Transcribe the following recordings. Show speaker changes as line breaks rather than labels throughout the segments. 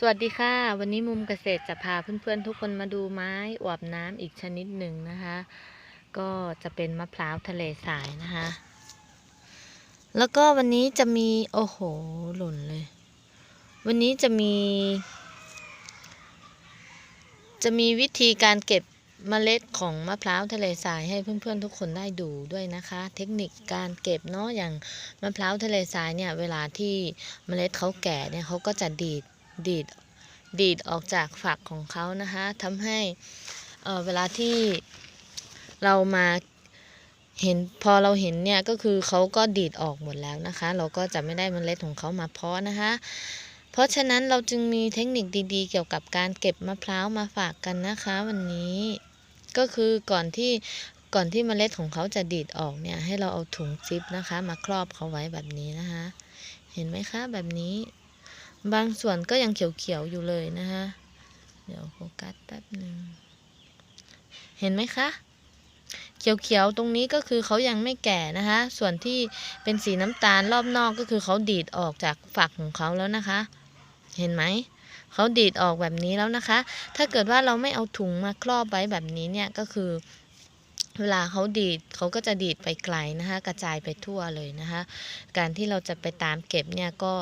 สวัสดีค่ะ วันนี้มุมเกษตรจะพาเพื่อนๆทุกคนมาดูไม้อวบน้ำอีกชนิดหนึ่งนะคะ ก็จะเป็นมะพร้าวทะเลสายนะคะ แล้วก็วันนี้จะมี โอ้โห หล่นเลย วันนี้จะมี จะมีวิธีการเก็บเมล็ดของมะพร้าวทะเลทรายให้เพื่อนๆทุกคนได้ดูด้วยนะคะ เทคนิคการเก็บเนาะอย่างมะพร้าวทะเลทรายเนี่ยเวลาที่เมล็ดเขาแก่เนี่ยเขาก็จะดีด ดีดดีดออกจากฝักของเขานะคะทำให้เออเวลาที่เรามาเห็นพอเราเห็นเนี่ยก็คือเขาก็ดีดออกหมดแล้วนะคะ เราก็จะไม่ได้มเมล็ดของเขามาเพาะนะคะ เพราะฉะนั้นเราจึงมีเทคนิคดีๆ เกี่ยวกับการเก็บมะพร้าวมาฝากกันนะคะ วันนี้ก็คือก่อนที่ก่อนที่มเมล็ดของเขาจะดีดออกเนี่ยให้เราเอาถุงซิปนะคะ มาครอบเขาไว้แบบนี้นะคะ เห็นไหมคะแบบนี้ บางส่วนก็ยังเขียวๆอยู่เลยนะคะเดี๋ยวโฟกัสแป๊บหนึ่งเห็นไหมคะเขียวๆตรงนี้ก็คือเขายังไม่แก่นะคะ ส่วนที่เป็นสีน้ำตาลรอบนอกก็คือเขาดีดออกจากฝักของเขาแล้วนะคะ เห็นไหมเขาดีดออกแบบนี้แล้วนะคะ ถ้าเกิดว่าเราไม่เอาถุงมาครอบไว้แบบนี้เนี่ยก็คือ เวลาเขาดีดเขาก็จะดีดไปไกลนะคะ กระจายไปทั่วเลยนะคะ การที่เราจะไปตามเก็บเนี่ยก็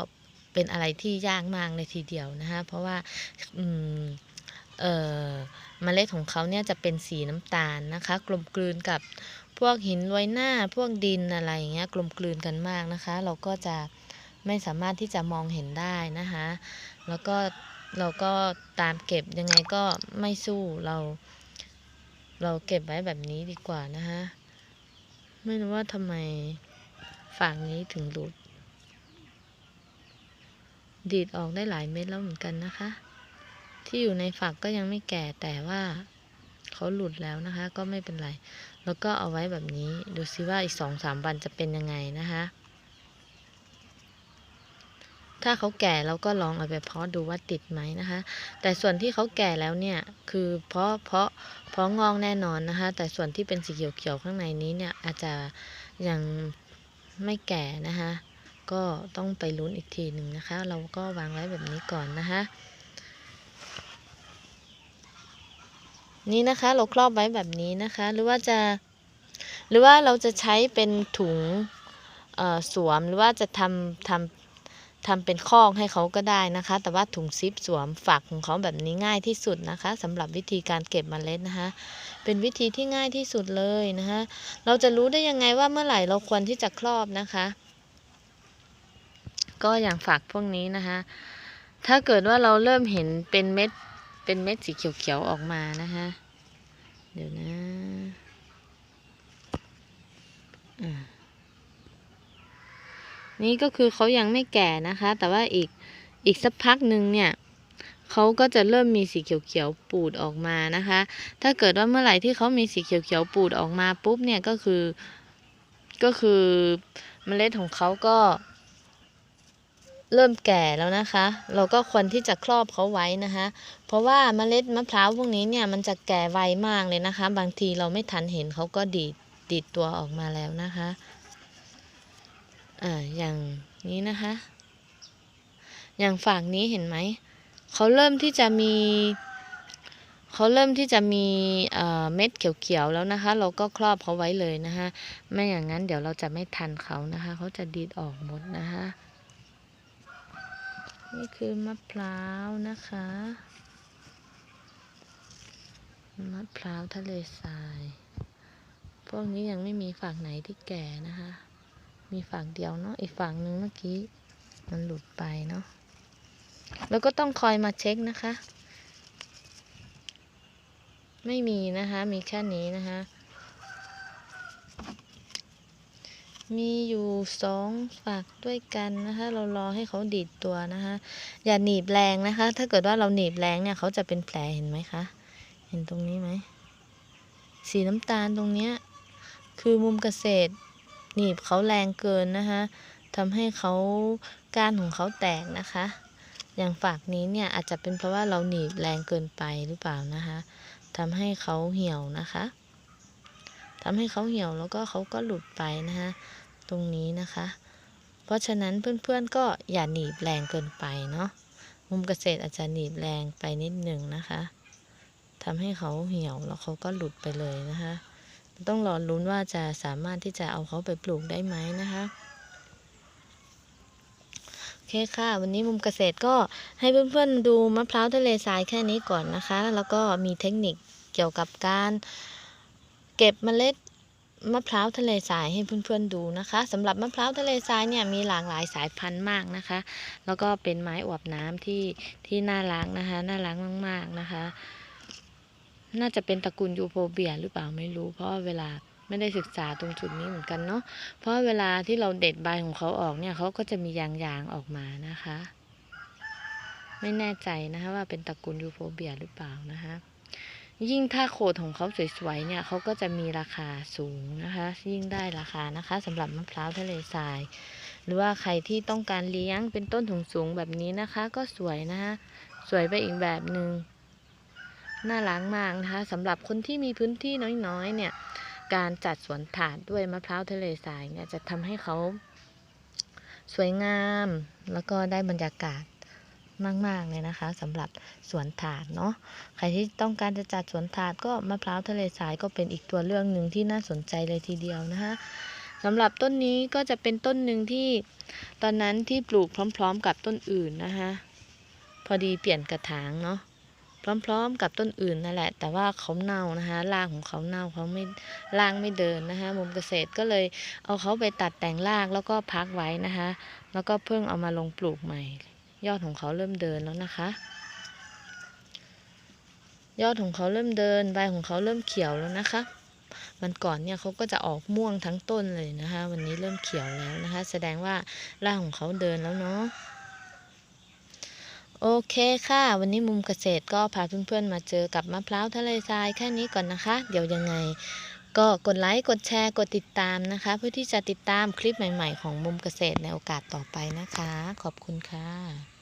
เป็นอะไรที่ยากมากเลยทีเดียวนะคะเพราะว่าอืมเอ่อเมล็ดของเขาเนี่ยจะเป็นสีน้ำตาลนะคะ กลมกลืนกับพวกหินโรยหน้าพวกดินอะไรอย่างเงี้ยกลมกลืนกันมากนะคะ เราก็จะไม่สามารถที่จะมองเห็นได้นะคะ แล้วก็เราก็ตามเก็บยังไงก็ไม่สู้เรา เราเก็บไว้แบบนี้ดีกว่านะคะ ไม่รู้ว่าทำไมฝั่งนี้ถึงหลุด ดีดออกได้หลายเม็ดแล้วเหมือนกันนะคะ ที่อยู่ในฝักก็ยังไม่แก่แต่ว่าเขาหลุดแล้วนะคะ ก็ไม่เป็นไร แล้วก็เอาไว้แบบนี้ดูซิว่าอีกสองสามวันจะเป็นยังไงนะคะ ถ้าเขาแก่เราก็ลองเอาไปเพาะดูว่าติดไหมนะคะ แต่ส่วนที่เขาแก่แล้วเนี่ยคือเพาะเพาะเพาะงอกแน่นอนนะคะ แต่ส่วนที่เป็นสีเขียวๆข้างในนี้เนี่ยอาจจะยังไม่แก่นะคะ ก็ต้องไปลุ้นอีกทีหนึ่งนะคะ เราก็วางไว้แบบนี้ก่อนนะคะนี่นะคะเราครอบไว้แบบนี้นะคะ หรือว่าจะ หรือว่าเราจะใช้เป็นถุงสวมหรือว่าจะทำทำทำเป็นคอกให้เขาก็ได้นะคะ แต่ว่าถุงซิปสวมฝักของเขาแบบนี้ง่ายที่สุดนะคะสำหรับวิธีการเก็บเมล็ดนะคะ เป็นวิธีที่ง่ายที่สุดเลยนะคะ เราจะรู้ได้ยังไงว่าเมื่อไหร่เราควรที่จะครอบนะคะ ก็อย่างฝักพวกนี้นะคะ ถ้าเกิดว่าเราเริ่มเห็นเป็นเม็ดเป็นเม็ดสีเขียวๆออกมานะคะเดี๋ยวนะอ่านี่ก็คือเขายังไม่แก่นะคะ แต่ว่าอีกอีกสักพักหนึ่งเนี่ยเขาก็จะเริ่มมีสีเขียวๆปูดออกมานะคะ ถ้าเกิดว่าเมื่อไหร่ที่เขามีสีเขียวๆปูดออกมาปุ๊บเนี่ยก็คือก็คือเมล็ดของเขาก็ เริ่มแก่แล้วนะคะ เราก็ควรที่จะครอบเขาไว้นะคะ เพราะว่าเมล็ดมะพร้าวพวกนี้เนี่ยมันจะแก่ไวมากเลยนะคะ บางทีเราไม่ทันเห็นเขาก็ดีดดีดตัวออกมาแล้วนะคะอ่าอย่างนี้นะคะ อย่างฝั่งนี้เห็นไหมเขาเริ่มที่จะมีเขาเริ่มที่จะมีเอ่อเม็ดเขียวๆแล้วนะคะ เราก็ครอบเขาไว้เลยนะคะ ไม่อย่างนั้นเดี๋ยวเราจะไม่ทันเขานะคะ เขาจะดีดออกหมดนะคะ นี่คือมะพร้าวนะคะ มะพร้าวทะเลทราย พวกนี้ยังไม่มีฝั่งไหนที่แก่นะคะ มีฝั่งเดียวเนาะ อีกฝั่งหนึ่งเมื่อกี้ มันหลุดไปเนาะ แล้วก็ต้องคอยมาเช็คนะคะ ไม่มีนะคะ มีแค่นี้นะคะ มีอยู่สองฝักด้วยกันนะคะ เรารอให้เขาดีดตัวนะคะ อย่าหนีบแรงนะคะ ถ้าเกิดว่าเราหนีบแรงเนี่ยเขาจะเป็นแผลเห็นไหมคะ เห็นตรงนี้ไหม สีน้ำตาลตรงเนี้ยคือมุมเกษตร หนีบเขาแรงเกินนะคะทำให้เขาก้านของเขาแตกนะคะ อย่างฝากนี้เนี่ยอาจจะเป็นเพราะว่าเราหนีบแรงเกินไปหรือเปล่านะคะทำให้เขาเหี่ยวนะคะ ทำให้เขาเหี่ยวแล้วก็เขาก็หลุดไปนะคะตรงนี้นะคะ เพราะฉะนั้นเพื่อนๆก็อย่าหนีบแรงเกินไปเนาะมุมเกษตรอาจจะหนีบแรงไปนิดหนึ่งนะคะทำให้เขาเหี่ยวแล้วเขาก็หลุดไปเลยนะคะ ต้องรอลุ้นว่าจะสามารถที่จะเอาเขาไปปลูกได้ไหมนะคะโอเคค่ะ วันนี้มุมเกษตรก็ให้เพื่อนๆดูมะพร้าวทะเลทรายแค่นี้ก่อนนะคะ แล้วก็มีเทคนิคเกี่ยวกับการ เก็บเมล็ดมะพร้าวทะเลทรายให้เพื่อนๆดูนะคะสำหรับมะพร้าวทะเลทรายเนี่ยมีหลากหลายสายพันธุ์มากนะคะ แล้วก็เป็นไม้อวบน้ำที่ที่น่ารักนะคะน่ารักมากๆนะคะ น่าจะเป็นตระกูลยูโฟเบียหรือเปล่าไม่รู้ เพราะเวลาไม่ได้ศึกษาตรงจุดนี้เหมือนกันเนาะเพราะเวลาที่เราเด็ดใบของเขาออกเนี่ยเขาก็จะมียางๆออกมานะคะ ไม่แน่ใจนะคะว่าเป็นตระกูลยูโฟเบียหรือเปล่านะคะ ยิ่งถ้าโขดของเขาสวยๆเนี่ยเขาก็จะมีราคาสูงนะคะ ยิ่งได้ราคานะคะสำหรับมะพร้าวทะเลทราย หรือว่าใครที่ต้องการเลี้ยงเป็นต้นถุงสูงๆแบบนี้นะคะ ก็สวยนะคะสวยไปอีกแบบหนึง่งน่ารักมากนะคะสำหรับคนที่มีพื้นที่น้อยๆเนี่ยการจัดสวนถาดด้วยมะพร้าวทะเลทรายเนี่ยจะทำให้เขาสวยงามแล้วก็ได้บรรยากาศ มาก ๆ เลยนะคะสำหรับสวนถาดเนาะใครที่ต้องการจะจัดสวนถาดก็มะพร้าวทะเลทรายก็เป็นอีกตัวเลือกหนึ่งที่น่าสนใจเลยทีเดียวนะคะสำหรับต้นนี้ก็จะเป็นต้นหนึ่งที่ตอนนั้นที่ปลูกพร้อม ๆ กับต้นอื่นนะคะพอดีเปลี่ยนกระถางเนาะพร้อมๆ กับต้นอื่นนั่นแหละ แต่ว่าเขาเน่านะคะรากของเขาเน่าเขาไม่รากไม่เดินนะคะมุมเกษตรก็เลยเอาเขาไปตัดแต่งรากแล้วก็พักไว้นะคะ แล้วก็เพิ่งเอามาลงปลูกใหม่ ยอดของเขาเริ่มเดินแล้วนะคะ ยอดของเขาเริ่มเดินใบของเขาเริ่มเขียวแล้วนะคะมันก่อนเนี่ยเขาก็จะออกม่วงทั้งต้นเลยนะคะ วันนี้เริ่มเขียวแล้วนะคะ แสดงว่ารากของเขาเดินแล้วเนาะโอเคค่ะ วันนี้มุมเกษตรก็พาเพื่อนๆมาเจอกับมะพร้าวทะเลทรายแค่นี้ก่อนนะคะ เดี๋ยวยังไง ก็กดไลค์ กดแชร์ กดติดตามนะคะ เพื่อที่จะติดตามคลิปใหม่ ๆ ของมุมเกษตรในโอกาสต่อไปนะคะ ขอบคุณค่ะ